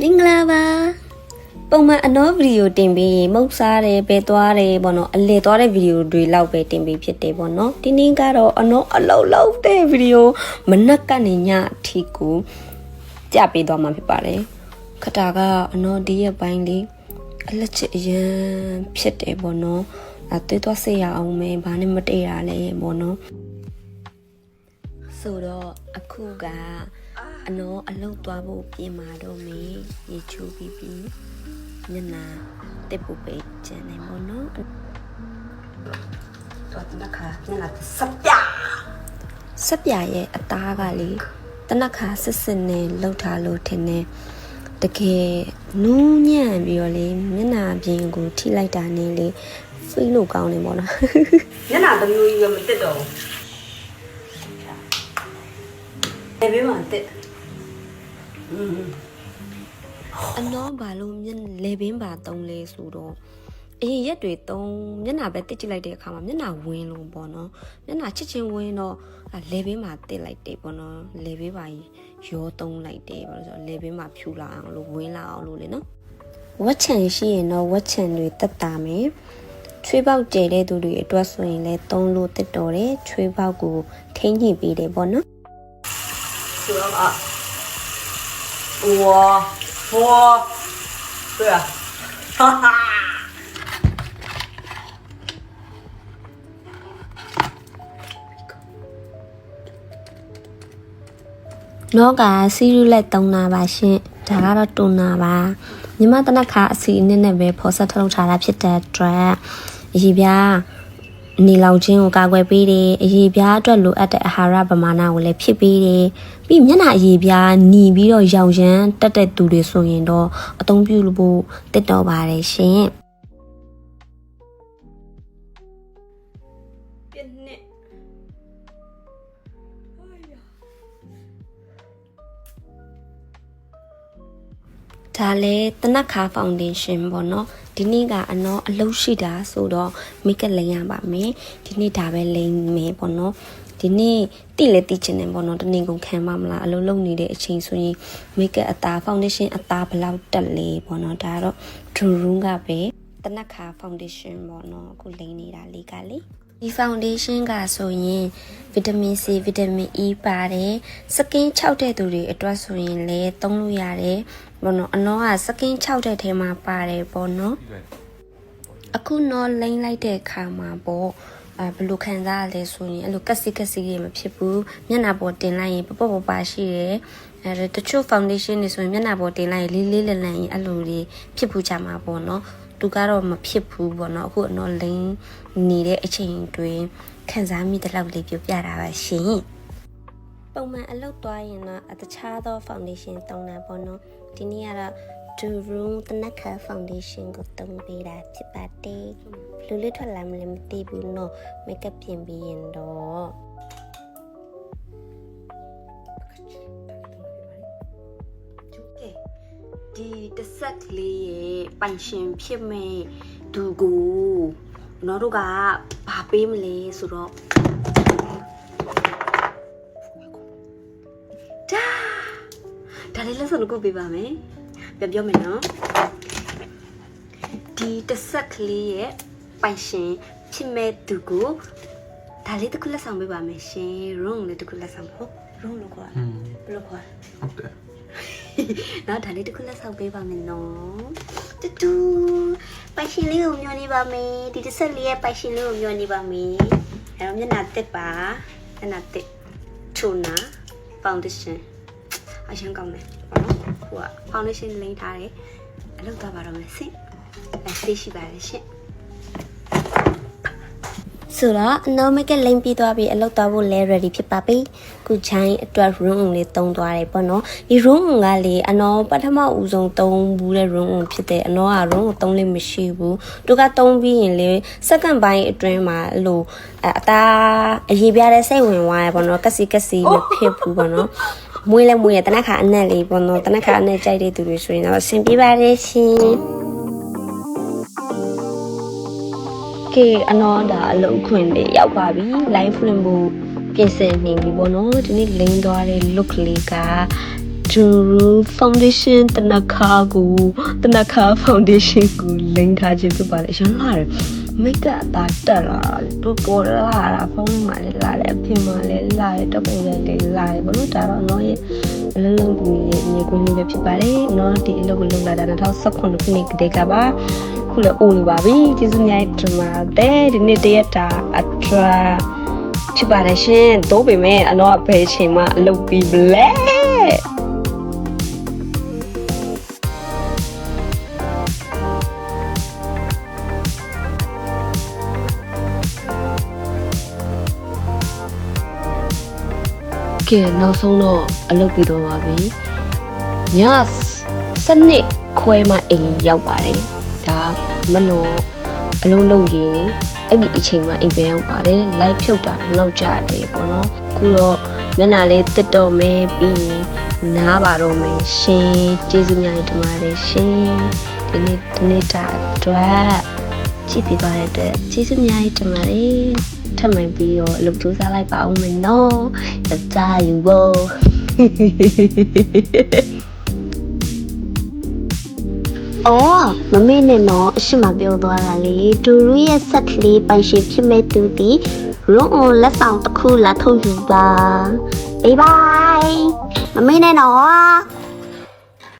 မင်္ဂလာပါပုံမှန်အနောဗီဒီယိုတင်ပြီးမုတ်စားတယ်ပဲသွားတယ်ပေါ့နော်အလေသွားတဲ့ဗီဒီယိုတွေလောက်ပဲတင်ပြီးဖြစ်တယ်ပေါ့နော်ဒီနေ့ကတော့အနောအလောက်လောက်တဲ့ဗီဒီယိုမနက်ကနေညအထိကိုကြပေးသွားမှာဖြစ်ပါတယ်ခတာကအနောဒီရဲ့ပိုင်းလေးအလက်ချစ်အရင်ဖြစ်တယ်ပေါ့နော်အဲသွေးသွားစေရအောင်မယ်ဘာနဲ့မတည့်ရလဲပေါ့နော်ဆိုတော့အခုက အနောအလောက်သွားဖို့ပြင်မာတော့မေးရေချိုးပြီးပြီးညနာတက်ဖို့ပဲကျန်နေမို့နော်တော်တနခါညနာစပြစက်ပြရဲ့အသားကလေတနခါစစ်စစ်နဲ့လှုပ်ထားလို့ထင်တယ်တကယ်နူးညံ့ပြီးတော့လေမျက်နှာပြင်ကိုထိလိုက်တာနဲ့လေဖိလို့ကောင်းနေပေါ့နော်ညနာတစ်မျိုးကြီးပဲမတက်တော့ဘူးလေဘေးမှာတက်อืม အနောဘာလို့မျက်လေပင်ပါတုံးလဲဆိုတော့အရင်ရက်တွေတုံးမျက်နှာပဲတစ်ကြည့်လိုက်တဲ့အခါမှာမျက်နှာဝင်းလုံးပေါ့နော်မျက်နှာချစ်ချင်းဝင်းတော့အဲလေပင်မှာတစ်လိုက်တယ်ပေါ့နော်လေပင်ပါရောတုံးလိုက်တယ်ဘာလို့ဆိုတော့လေပင်မှာဖြူလာအောင်လို့ဝင်းလာအောင်လို့လေနော်ဝက်ချန်ရှိရင်တော့ဝက်ချန်တွေတက်တာမယ်ချွေးပေါက်ကျဲတဲ့သူတွေအတွက်ဆိုရင်လည်းတုံးလို့တက်တော်တယ်ချွေးပေါက်ကိုထိန်းညှိပေးတယ်ပေါ့နော်ဆိုတော့ 啊哇哇对啊哈哈 နောကစီရူလက်တုံနာပါရှင်ဒါကတော့တုံနာပါညီမတနခါအစီအနစ်နဲ့ပဲဖော်ဆက်ထုတ်ထားတာဖြစ်တဲ့အတွက်အရေးပြား နေလောင်ခြင်းကိုကာကွယ်ပေးတယ်အရေပြားအတွက်လိုအပ်တဲ့အာဟာရပမာဏကိုလည်းဖြစ်ပေးတယ်ပြီးမျက်နှာအရေပြားညီပြီးတော့ရောင်ရမ်းတက်တဲ့သူတွေဆိုရင်တော့အသုံးပြုဖို့တက်တော်ပါတယ်ရှင်ဒါလဲတနက်ခါဖောင်ဒေးရှင်းပေါ့နော် ဒီနေ့ကအနောအလုပ်ရှိတာဆိုတော့မိတ်ကလိန်ရပါမယ်ဒီနေ့ဒါပဲလိန်မယ်ပေါ့နော်ဒီနေ့တိလေတိချင်တယ်ပေါ့နော်တနေ့ကုန်ခံမမလားအလုပ်လုပ်နေတဲ့အချိန်ဆိုရင်မိတ်ကအသားဖောင်ဒေးရှင်းအသားဘယ်လောက်တက်လဲပေါ့နော်ဒါကတော့ True Room ကပဲတနခါဖောင်ဒေးရှင်းပေါ့နော်အခုလိန်နေတာလေးကလေဒီ foundation ကဆိုရင်ဗီတာမင် C ဗီတာမင် E ပါတယ်စကင်း6တဲ့သူတွေအတွက်ဆိုရင်လည်းသုံးလို့ရတယ် ဘောနော်အနောကစကင်း6တဲ့ထဲမှာပါတယ်ပေါ့နော်အခုတော့လိမ့်လိုက်တဲ့အခါမှာပေါ့အဲဘယ်လိုခံစားရလဲဆိုရင်အဲ့လိုကက်စီကက်စီတွေမဖြစ်ဘူးမျက်နှာပေါ်တင်လိုက်ရင်ပပပပရှိတယ်အဲတချို့ foundation တွေဆိုရင်မျက်နှာပေါ်တင်လိုက်ရင်လေးလေးလန်လန်ရင်အဲ့လိုတွေဖြစ်ဘူးကြမှာပေါ့နော်သူကတော့မဖြစ်ဘူးပေါ့နော်အခုအတော့လိမ့်နေတဲ့အချိန်တွင်ခံစားမိတဲ့လောက်လေးပြောပြတာပါရှင်ပုံမှန်အလုပ်သွားရင်တော့အတခြားသော foundation တုံးတာပေါ့နော် ဒီနေ့ကတော့ Do Room တနက်ခါ foundation ကိုတုံးပေးတာဖြစ်ပါတယ်ဘယ်လိုလေးထွက်လာမလဲမသိဘူးနော် makeup ပြင်ပြီးရင်တော့ကဲဒီတစ်ဆက်ကလေးရဲ့ပိုင်ရှင်ဖြစ်မဲ့သူကိုနော်တို့ကဘာပေးမလဲဆိုတော့ လေးလက်စုံတစ်ခုပေးပါမယ်ပြန်ပြောမယ်နော်ဒီတစ်ဆက်ကလေးရဲ့ပိုင်ရှင်ဖြစ်မဲ့သူကိုဒါလေးတစ်ခုလက်ဆောင်ပေးပါမယ်ရှင် room လေးတစ်ခုလက်ဆောင်ဟုတ် room လို့ခေါ်တာอืมဘယ်လိုခေါ်တာဟုတ်တယ်နောက်ဒါလေးတစ်ခုလက်ဆောင်ပေးပါမယ်နော်တူတူပိုင်ရှင်လေးကိုမျှော်နေပါမယ်ဒီတစ်ဆက်လေးရဲ့ပိုင်ရှင်လေးကိုမျှော်နေပါမယ်အဲတော့မျက်နှာတက်ပါမျက်နှာတက်ထုနာဖောင်ဒေးရှင်းအရှင်းကောင်းတယ် ဘာလို့ဟိုကဖောင်ဒေးရှင်းလိမ့်ထားတယ်အလုပ်သွားပါတော့မယ်ဆင့်အဲသိရှိပါလေရှင့်ဆိုတော့အနောမကလိမ့်ပြီးသွားပြီးအလုပ်သွားဖို့လဲ ready ဖြစ်ပါပြီခုချိုင်းအတွက် room လေးတုံးသွားတယ်ပေါ့နော်ဒီ room ကလေအနောပထမဦးဆုံးတုံးဘူးတဲ့ room ဖြစ်တယ်အနောက room ကိုတုံးလို့မရှိဘူးသူကတုံးပြီးရင်လေ second ပိုင်းအတွင်းမှာအဲ့လိုအအသားအရေးပြားတဲ့စိတ်ဝင်သွားရပေါ့နော်ကက်စီကက်စီမဖြစ်ဘူးပေါ့နော် မွေးလဲမွေးရတနက်ခါအနက်လေးပေါ့နော်တနက်ခါအနက်ကြိုက်တဲ့သူတွေဆိုရင်တော့အဆင်ပြေပါတယ်ရှင်ကဲအနော်ဒါအလုံးခွင်လေးရောက်ပါပြီ live ဖွင့်ဖို့ပြင်ဆင်နေပြီပေါ့နော်ဒီနေ့လိန်သွားတဲ့ look လေးကဒူရူဖောင်ဒေးရှင်းတနခါကိုတနခါဖောင်ဒေးရှင်းကိုလိမ့်ထားခြင်းဖြစ်ပါတယ်ရှင်လာတယ် မိတ်ကအသာတက်လာတို့ပေါ်လာတာဖုန်းမှာလည်းလာတယ်အပြင်မှာလည်းလာတယ်တပုံလည်းလည်းလာတယ်ဘလို့ဒါတော့တော့ရဲ့အလုံးလုံးကြီးရဲ့မြေကွင်းလေးပဲဖြစ်ပါတယ်နော်ဒီအလုပ်ကိုလုပ်လာတာ2019ခုနှစ်ကတည်းကပါခုလည်းအိုးနေပါပြီကျေးဇူးများတင်ပါတယ်ဒီနေ့တရက်တာအထရာဖြစ်ပါတယ်ရှင်သို့ပေမဲ့အတော့ဘယ်အချိန်မှအလုပ်ပြီးပလဲ ကဲနောက်ဆုံးတော့အလုပ်ပြီးတော့ပါပြီညစနစ်ခွဲမှအိမ်ရောက်ပါတယ်ဒါမလို့အလုံးလုံးရင်အဲ့ဒီအချိန်မှအိမ်ပြန်ရောက်ပါတယ်လိုက်ဖြုတ်တာလောက်ကြတယ်ပေါ့နော်ခုတော့မျက်နှာလေးတက်တော့မယ်ပြီးရင်နားပါတော့မယ်ရှင်ကျေးဇူးများတင်ပါတယ်ရှင်ဒီနေ့ဒီနေ့တာအတွက်ကြည့်ပြပါတဲ့အတွက်ကျေးဇူးများတင်ပါတယ် ထပ်မံပြီးတော့အလုပ်ကြိုးစားလိုက်ပါအောင်မယ်နော်တကြားယူဖို့အော်မမေနဲ့တော့အရှိမပြောသွားတာလေဒူရူရဲ့ဆက်ကလေးပိုင်ရှင်ဖြစ်မဲ့သူဒီရုံးအောင်လက်ဆောင်တစ်ခုလာထုတ်ယူပါဘေးဘိုင်မမေနဲ့တော့